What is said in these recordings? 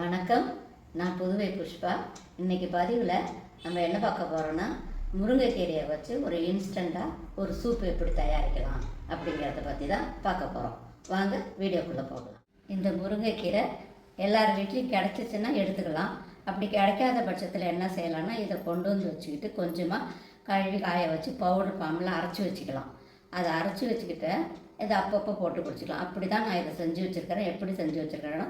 வணக்கம். நான் புதுவை புஷ்பா. இன்னைக்கு பதிவில் நம்ம என்ன பார்க்க போகிறோன்னா முருங்கைக்கீரையை வச்சு ஒரு இன்ஸ்டண்ட்டாக ஒரு சூப் எப்படி தயாரிக்கலாம் அப்படிங்கிறத பற்றி தான் பார்க்க போகிறோம் வாங்க வீடியோக்குள்ளே போகலாம். இந்த முருங்கைக்கீரை எல்லார் வீட்லேயும் கிடச்சிச்சின்னா எடுத்துக்கலாம். அப்படி கிடைக்காத பட்சத்தில் என்ன செய்யலாம்னா இதை கொண்டு வந்து வச்சுக்கிட்டு கொஞ்சமாக கழுவி காய வச்சு பவுடர் பாம்பில் அரைச்சி வச்சுக்கலாம். அதை அரைச்சி வச்சுக்கிட்டு இதை அப்பப்போ போட்டு குடிச்சிக்கலாம். அப்படி தான் நான் இதை செஞ்சு வச்சுருக்கிறேன். எப்படி செஞ்சு வச்சுருக்கிறேன்னா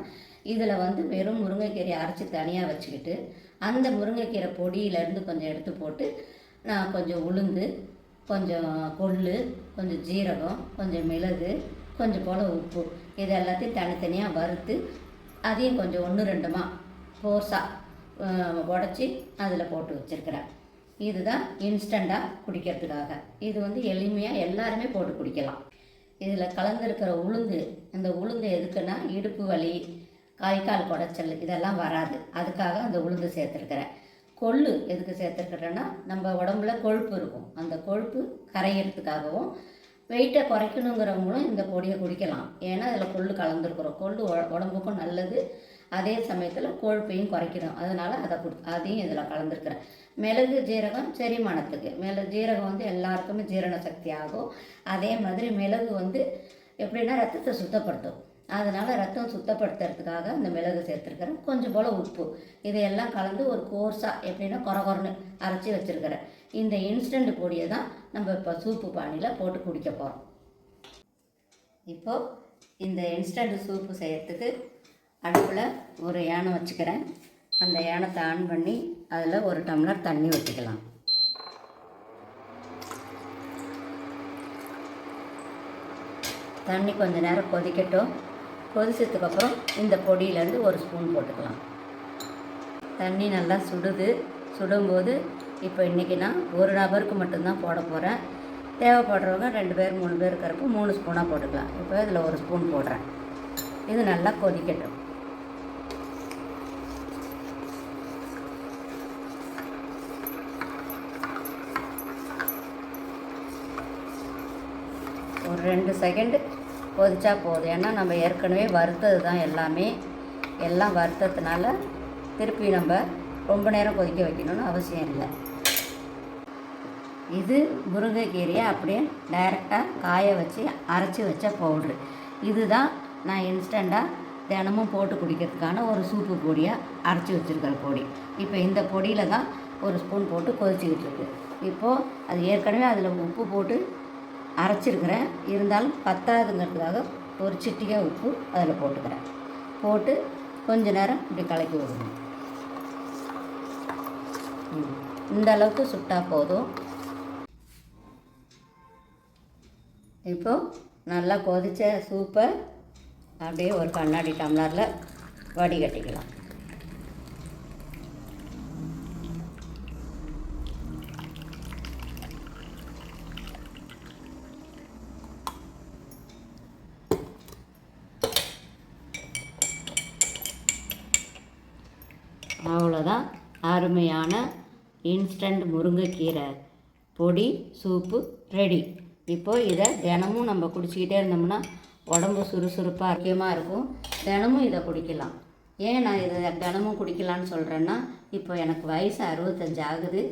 இதில் வந்து வெறும் முருங்கைக்கீரையை அரைச்சி தனியாக வச்சுக்கிட்டு அந்த முருங்கைக்கீரை பொடியிலேருந்து கொஞ்சம் எடுத்து போட்டு நான் கொஞ்சம் உளுந்து கொஞ்சம் கொள்ளு கொஞ்சம் ஜீரகம் கொஞ்சம் மிளகு கொஞ்சம் போல் உப்பு இது எல்லாத்தையும் தனித்தனியாக வறுத்து அதையும் கொஞ்சம் ஒன்று ரெண்டுமா ஃபோர்ஸாக உடச்சி அதில் போட்டு வச்சுருக்கிறேன். இதுதான் இன்ஸ்டண்ட்டாக குடிக்கிறதுக்காக. இது வந்து எளிமையாக எல்லாருமே போட்டு குடிக்கலாம். இதில் கலந்துருக்கிற உளுந்து அந்த உளுந்து எதுக்குன்னா இடுப்பு வலி கை கால் குடைச்சல் இதெல்லாம் வராது. அதுக்காக அந்த உளுந்து சேர்த்துருக்கிறேன். கொள்ளு எதுக்கு சேர்த்துருக்கிறேன்னா நம்ம உடம்புல கொழுப்பு இருக்கும். அந்த கொழுப்பு கரையிறதுக்காகவும் வெயிட்டை குறைக்கணுங்கிறவங்களும் இந்த பொடியை குடிக்கலாம். ஏன்னா அதில் கொள்ளு கலந்துருக்குறோம். கொள்ளு உடம்புக்கும் நல்லது. அதே சமயத்தில் கொழுப்பையும் குறைக்கிறோம். அதனால் அதை கொடு அதையும் இதில் கலந்துருக்குறேன். மிளகு ஜீரகம் செரிமானத்துக்கு. மிளகு ஜீரகம் வந்து எல்லாருக்குமே ஜீரண சக்தி ஆகும். அதே மாதிரி மிளகு வந்து எப்படின்னா ரத்தத்தை சுத்தப்படுத்தும். அதனால் ரத்தம் சுத்தப்படுத்துறதுக்காக இந்த மிளகு சேர்த்துருக்கிறேன். கொஞ்சம் போல் உப்பு. இதையெல்லாம் கலந்து ஒரு கோர்ஸாக எப்படின்னா குறகுறன்னு அரைச்சி வச்சுருக்கிறேன். இந்த இன்ஸ்டன்ட் பொடியை தான் நம்ம இப்போ சூப்பு பானியில் போட்டு குடிக்க போகிறோம் இப்போது இந்த இன்ஸ்டண்ட் சூப்பு செய்யறதுக்கு அடுப்பில் ஒரு யானை வச்சுக்கிறேன். அந்த யானத்தை ஆன் பண்ணி அதில் ஒரு டம்ளர் தண்ணி ஊற்றிக்கலாம் தண்ணி கொஞ்ச நேரம் கொதிக்கட்டும். கொதிச்சதுக்கப்புறம் இந்த பொடியிலேருந்து ஒரு ஸ்பூன் போட்டுக்கலாம். தண்ணி நல்லா சுடுது. சுடும்போது இப்போ இன்றைக்கி நான் ஒரு நபருக்கு மட்டும்தான் போட போகிறேன் தேவைப்படுறவங்க ரெண்டு பேர் மூணு பேர் இருக்கிறப்ப மூணு ஸ்பூனாக போட்டுக்கலாம். இப்போ இதில் ஒரு ஸ்பூன் போடுறேன். இது நல்லா கொதிக்கட்டும். ஒரு ரெண்டு செகண்டு கொதிச்சா போதும். ஏன்னா நம்ம ஏற்கனவே வறுத்தது தான் எல்லாமே. எல்லாம் வறுத்ததுனால திருப்பி நம்ம ரொம்ப நேரம் கொதிக்க வைக்கணும்னு அவசியம் இல்லை. இது முருங்கைக்கீரையை அப்படியே டைரெக்டாக காய வச்சு அரைச்சி வச்ச பவுட்ரு இதுதான் நான் இன்ஸ்டண்ட்டாக தினமும் போட்டு குடிக்கிறதுக்கான ஒரு சூப்பு பொடியாக அரைச்சி வச்சுருக்கிற பொடி. இப்போ இந்த பொடியில் தான் ஒரு ஸ்பூன் போட்டு கொதிச்சிக்கிட்டு இருக்கு. இப்போது அது ஏற்கனவே அதில் உப்பு போட்டு அரைச்சிருக்கிறேன். இருந்தாலும் பத்தாதுங்கிறதுக்காக ஒரு சிட்டிகை உப்பு அதில் போட்டுக்கிறேன். போட்டு கொஞ்ச நேரம் இப்படி கலக்கி விடணும் இந்த அளவுக்கு சுட்டா போதும். இப்போ நல்லா கொதிச்ச சூப்பை அப்படியே ஒரு கண்ணாடி டம்ளரில் வடிகட்டிக்கலாம். அவ்வளோதான் அருமையான இன்ஸ்டன்ட் முருங்கைக்கீரை பொடி சூப்பு ரெடி இப்போ இதை தினமும் நம்ம குடிச்சிக்கிட்டே இருந்தோம்னா உடம்பு சுறுசுறுப்பாக ஆரோக்கியமாக இருக்கும். தினமும் இதை குடிக்கலாம். ஏன் நான் இதை தினமும் குடிக்கலான்னு சொல்கிறேன்னா இப்போ எனக்கு வயசு அறுபத்தஞ்சு ஆகுது.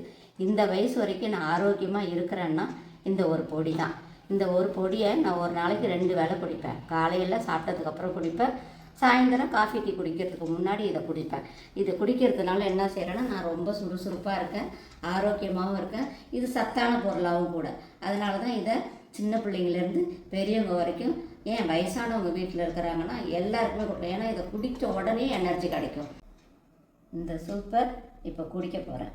இந்த வயசு வரைக்கும் நான் ஆரோக்கியமாக இருக்கிறேன்னா இந்த ஒரு பொடி தான். இந்த ஒரு பொடியை நான் ஒரு நாளைக்கு ரெண்டு வேளை குடிப்பேன். காலையில் சாப்பிட்டதுக்கப்புறம் குடிப்பேன். சாயந்தரம் காஃபி டீ குடிக்கிறதுக்கு முன்னாடி இதை குடிப்பேன். இதை குடிக்கிறதுனால என்ன செய்கிறேன்னா நான் ரொம்ப சுறுசுறுப்பாக இருக்கேன் ஆரோக்கியமாகவும் இருக்கேன். இது சத்தான பொருளாகவும் கூட. அதனால தான் இதை சின்ன பிள்ளைங்கலேருந்து பெரியவங்க வரைக்கும் ஏன் வயசானவங்க வீட்டில் இருக்கிறாங்கன்னா எல்லாருக்குமே கொடுப்பேன். ஏன்னா இதை குடித்த உடனே எனர்ஜி கிடைக்கும். இந்த சூப்பர் இப்போ குடிக்க போகிறேன்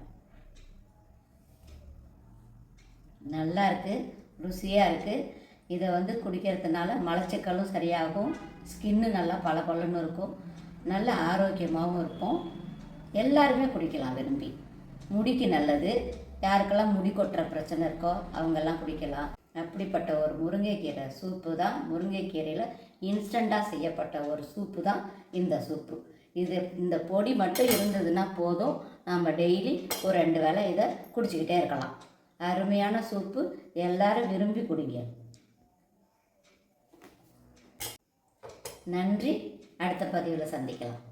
நல்லா இருக்குது ருசியாக இருக்குது இதை வந்து குடிக்கிறதுனால மலச்சிக்கலும் சரியாகும் ஸ்கின்னு நல்லா பளபளன்னு இருக்கும் நல்ல ஆரோக்கியமாகவும் இருக்கும். எல்லாருமே குடிக்கலாம் விரும்பி. முடிக்கு நல்லது. யாருக்கெல்லாம் முடி கொட்டுற பிரச்சனை இருக்கோ அவங்கெல்லாம் குடிக்கலாம். அப்படிப்பட்ட ஒரு முருங்கைக்கீரை சூப்பு தான். முருங்கைக்கீரையில் இன்ஸ்டண்ட்டாக செய்யப்பட்ட ஒரு சூப்பு தான் இந்த சூப்பு. இது இந்த பொடி மட்டும் இருந்ததுன்னா போதும். நம்ம டெய்லி ஒரு ரெண்டு வேளை இதை குடிச்சிக்கிட்டே இருக்கலாம். அருமையான சூப்பு. எல்லாரும் விரும்பி குடிங்க. நன்றி. அடுத்த பதிவில் சந்திக்கலாம்.